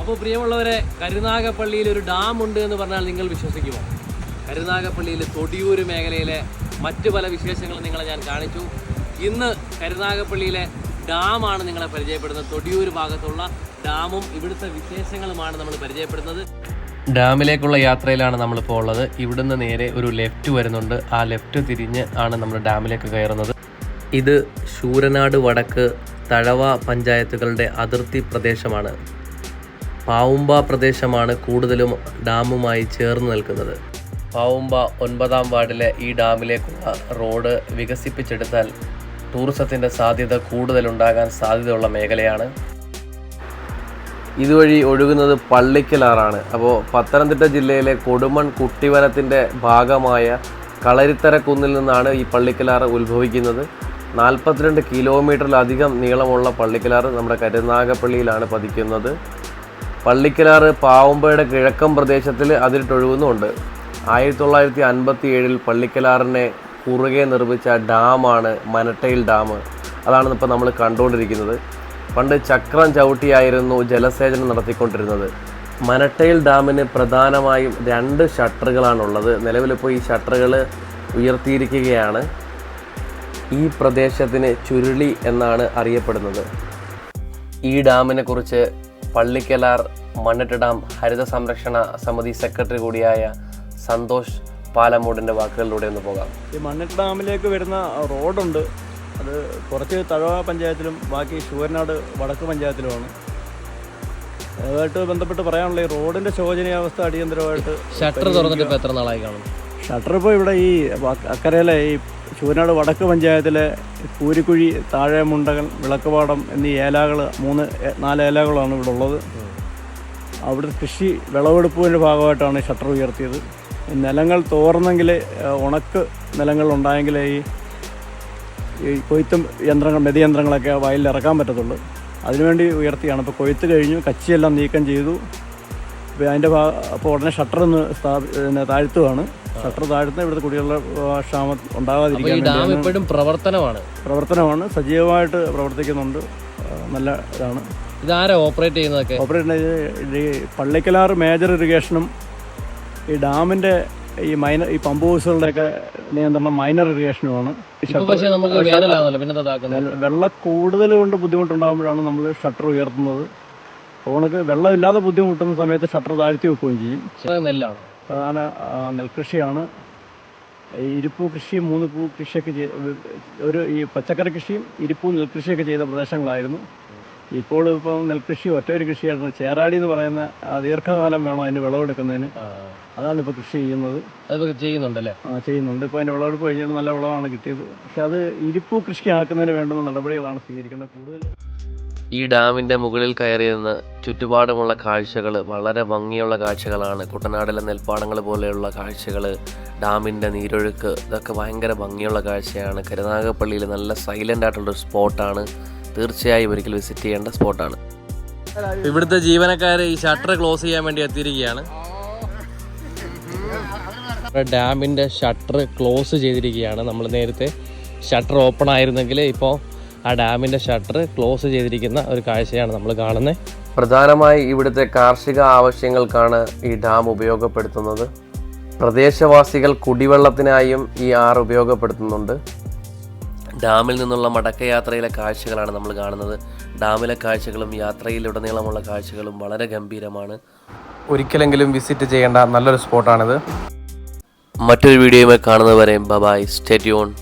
അപ്പോൾ പ്രിയമുള്ളവരെ കരുനാഗപ്പള്ളിയിൽ ഒരു ഡാം ഉണ്ട് എന്ന് പറഞ്ഞാൽ നിങ്ങൾ വിശ്വസിക്കുമോ? കരുനാഗപ്പള്ളിയിൽ തൊടിയൂർ മേഖലയിലെ മറ്റു പല വിശേഷങ്ങളും നിങ്ങളെ ഞാൻ കാണിച്ചു. ഇന്ന് കരുനാഗപ്പള്ളിയിലെ ഡാമാണ് നിങ്ങളെ പരിചയപ്പെടുന്നത്. തൊടിയൂർ ഭാഗത്തുള്ള ഡാമും ഇവിടുത്തെ വിശേഷങ്ങളുമാണ് നമ്മൾ പരിചയപ്പെടുന്നത്. ഡാമിലേക്കുള്ള യാത്രയിലാണ് നമ്മളിപ്പോൾ ഉള്ളത്. ഇവിടുന്ന് നേരെ ഒരു ലെഫ്റ്റ് വരുന്നുണ്ട്. ആ ലെഫ്റ്റ് തിരിഞ്ഞ് ആണ് നമ്മൾ ഡാമിലേക്ക് കയറുന്നത്. ഇത് ശൂരനാട് വടക്ക് തഴവ പഞ്ചായത്തുകളുടെ അതിർത്തി പ്രദേശമാണ്. പാവുമ്പ പ്രദേശമാണ് കൂടുതലും ഡാമുമായി ചേർന്ന് നിൽക്കുന്നത്. പാവുമ്പ ഒൻപതാം വാർഡിലെ ഈ ഡാമിലേക്കുള്ള റോഡ് വികസിപ്പിച്ചെടുത്താൽ ടൂറിസത്തിന്റെ സാധ്യത കൂടുതലുണ്ടാകാൻ സാധ്യതയുള്ള മേഖലയാണ്. ഇതുവഴി ഒഴുകുന്നത് പള്ളിക്കലാറാണ്. അപ്പോൾ പത്തനംതിട്ട ജില്ലയിലെ കൊടുമൺ കുട്ടിവനത്തിന്റെ ഭാഗമായ കളരിത്തര കുന്നിൽ നിന്നാണ് ഈ പള്ളിക്കലാറ് ഉത്ഭവിക്കുന്നത്. നാൽപ്പത്തിരണ്ട് കിലോമീറ്ററിലധികം നീളമുള്ള പള്ളിക്കലാറ് നമ്മുടെ കരുനാഗപ്പള്ളിയിലാണ് പതിക്കുന്നത്. പള്ളിക്കലാറ് പാവുമ്പയുടെ കിഴക്കൻ പ്രദേശത്തിൽ അതിരിട്ടൊഴുകുന്നുമുണ്ട്. ആയിരത്തി തൊള്ളായിരത്തി അൻപത്തി ഏഴിൽ പള്ളിക്കലാറിനെ കുറുകെ നിർമ്മിച്ച ഡാമാണ് മനട്ടയിൽ ഡാം. അതാണ് ഇപ്പോൾ നമ്മൾ കണ്ടുകൊണ്ടിരിക്കുന്നത്. പണ്ട് ചക്രം ചവിട്ടിയായിരുന്നു ജലസേചനം നടത്തിക്കൊണ്ടിരുന്നത്. മനട്ടയിൽ ഡാമിന് പ്രധാനമായും രണ്ട് ഷട്ടറുകളാണുള്ളത്. നിലവിലിപ്പോൾ ഈ ഷട്ടറുകൾ ഉയർത്തിയിരിക്കുകയാണ്. ഈ പ്രദേശത്തിന് ചുരുളി എന്നാണ് അറിയപ്പെടുന്നത്. ഈ ഡാമിനെക്കുറിച്ച് പള്ളിക്കലാർ മണ്ണിട്ട് ഡാം ഹരിത സംരക്ഷണ സമിതി സെക്രട്ടറി കൂടിയായ സന്തോഷ് പാലമൂടിന്റെ വാക്കുകളിലൂടെ ഒന്ന് പോകാം. ഈ മണ്ണിട്ട് ഡാമിലേക്ക് വരുന്ന റോഡുണ്ട്. അത് കുറച്ച് തഴവ പഞ്ചായത്തിലും ബാക്കി ശൂരനാട് വടക്ക് പഞ്ചായത്തിലുമാണ്. അതുമായിട്ട് ബന്ധപ്പെട്ട് പറയാനുള്ള ഈ റോഡിന്റെ ശോചനീയാവസ്ഥ അടിയന്തരമായിട്ട് ഷട്ടർ തുറന്നിട്ട് ഇപ്പോൾ എത്ര നാളായി കാണും? ഷട്ടർ ഇപ്പോൾ ഇവിടെ ഈ അക്കരയിലെ ഈ ശൂരനാട് വടക്ക് പഞ്ചായത്തിലെ പൂരിക്കുഴി താഴെ മുണ്ടകൻ വിളക്കുപാടം എന്നീ ഏലകൾ മൂന്ന് നാല് ഏലകളാണ് ഇവിടെ ഉള്ളത്. അവിടെ കൃഷി വിളവെടുപ്പിന്റെ ഭാഗമായിട്ടാണ് ഈ ഷട്ടർ ഉയർത്തിയത്. നിലങ്ങൾ തോർന്നെങ്കിൽ ഉണക്ക് നിലങ്ങൾ ഉണ്ടായെങ്കിലേ ഈ ഈ കൊയ്ത്തും യന്ത്രങ്ങൾ മെതിയന്ത്രങ്ങളൊക്കെ വയലിൽ ഇറക്കാൻ പറ്റത്തുള്ളൂ. അതിനുവേണ്ടി ഉയർത്തിയാണ്. ഇപ്പോൾ കൊയ്ത്ത് കഴിഞ്ഞു കച്ചിയെല്ലാം നീക്കം ചെയ്തു. ഇപ്പോൾ അതിന്റെ ഭാ അപ്പോൾ ഉടനെ ഷട്ടർ ഒന്ന് സ്ഥാപി താഴ്ത്തുവാണ്. ഷട്ടർ താഴ്ത്തുന്ന ഇവിടുത്തെ കുടിവെള്ള ക്ഷാമം ഉണ്ടാകാതിരിക്കാൻ ഡാം ഇപ്പോഴും പ്രവർത്തനമാണ്. പ്രവർത്തനമാണ്. സജീവമായിട്ട് പ്രവർത്തിക്കുന്നുണ്ട്. നല്ല ഇതാണ്. ഇതാരാ ഓപ്പറേറ്റ് ചെയ്യുന്നതൊക്കെ? ഓപ്പറേറ്റ് ഈ പള്ളിക്കലാർ മേജർ ഇറിഗേഷനും ഈ ഡാമിന്റെ ഈ മൈനർ ഈ പമ്പ് ഹൗസുകളുടെയൊക്കെ നിയന്ത്രണം മൈനർ ഇറിഗേഷനുമാണ് പക്ഷേ നമുക്ക് വേനലാണല്ലോ പിന്നെ ഇതാക്കുന്നത്. വെള്ളം കൂടുതൽ കൊണ്ട് ബുദ്ധിമുട്ടുണ്ടാകുമ്പോഴാണ് നമ്മൾ ഷട്ടർ ഉയർത്തുന്നത്. ഓണക്ക് വെള്ളമില്ലാതെ ബുദ്ധിമുട്ടുന്ന സമയത്ത് ഷട്ടർ താഴ്ത്തി വെക്കുകയും ചെയ്യും. നെല്ലാണ്. പ്രധാന നെൽകൃഷിയാണ്. ഈ ഇരിപ്പൂ കൃഷി മൂന്ന് പൂ കൃഷിയൊക്കെ ഒരു ഈ പച്ചക്കറി കൃഷിയും ഇരിപ്പൂ നെൽകൃഷിയൊക്കെ ചെയ്ത പ്രദേശങ്ങളായിരുന്നു. ഇപ്പോൾ ഇപ്പം നെൽകൃഷി ഒറ്റ ഒരു കൃഷിയായിരുന്നു. ചേരാടി എന്ന് പറയുന്ന ദീർഘകാലം വേണം അതിന് വിളവെടുക്കുന്നതിന്. അതാണ് ഇപ്പോൾ കൃഷി ചെയ്യുന്നത്. അതൊക്കെ ചെയ്യുന്നുണ്ടല്ലേ? ആ, ചെയ്യുന്നുണ്ട്. ഇപ്പോൾ അതിന്റെ വിളവെടുപ്പ് കഴിഞ്ഞിട്ട് നല്ല വിളവാണ് കിട്ടിയത്. പക്ഷെ അത് ഇരിപ്പൂ കൃഷി ആക്കുന്നതിന് വേണ്ടുന്ന നടപടികളാണ് സ്വീകരിക്കേണ്ടത് കൂടുതൽ ഈ ഡാമിന്റെ മുകളിൽ കയറി നിന്ന് ചുറ്റുപാടുമുള്ള കാഴ്ചകൾ വളരെ ഭംഗിയുള്ള കാഴ്ചകളാണ്. കുട്ടനാടിലെ നെൽപ്പാടങ്ങൾ പോലെയുള്ള കാഴ്ചകൾ ഡാമിന്റെ നീരൊഴുക്ക് ഇതൊക്കെ ഭയങ്കര ഭംഗിയുള്ള കാഴ്ചയാണ്. കരുനാഗപ്പള്ളിയിൽ നല്ല സൈലന്റ് ആയിട്ടുള്ളൊരു സ്പോട്ടാണ്. തീർച്ചയായും ഒരിക്കൽ വിസിറ്റ് ചെയ്യേണ്ട സ്പോട്ടാണ് ഇവിടുത്തെ ജീവനക്കാർ ഈ ഷട്ടർ ക്ലോസ് ചെയ്യാൻ വേണ്ടി എത്തിയിരിക്കുകയാണ്. ഡാമിന്റെ ഷട്ടർ ക്ലോസ് ചെയ്തിരിക്കുകയാണ്. നമ്മൾ നേരത്തെ ഷട്ടർ ഓപ്പൺ ആയിരുന്നെങ്കിൽ ഇപ്പോൾ ആ ഡാമിന്റെ ഷട്ടർ ക്ലോസ് ചെയ്തിരിക്കുന്ന ഒരു കാഴ്ചയാണ് നമ്മൾ കാണുന്നത്. പ്രധാനമായി ഇവിടുത്തെ കാർഷിക ആവശ്യങ്ങൾക്കാണ് ഈ ഡാം ഉപയോഗപ്പെടുത്തുന്നത്. പ്രദേശവാസികൾ കുടിവെള്ളത്തിനായും ഈ ആറ് ഉപയോഗപ്പെടുത്തുന്നുണ്ട്. ഡാമിൽ നിന്നുള്ള മടക്കയാത്രയിലെ കാഴ്ചകളാണ് നമ്മൾ കാണുന്നത്. ഡാമിലെ കാഴ്ചകളും യാത്രയിലുടനീളമുള്ള കാഴ്ചകളും വളരെ ഗംഭീരമാണ്. ഒരിക്കലെങ്കിലും വിസിറ്റ് ചെയ്യേണ്ട നല്ലൊരു സ്പോട്ടാണിത്. മറ്റൊരു വീഡിയോയുമായി കാണുന്നവരെ ബബായ്. സ്റ്റേറ്റ്യൂൺ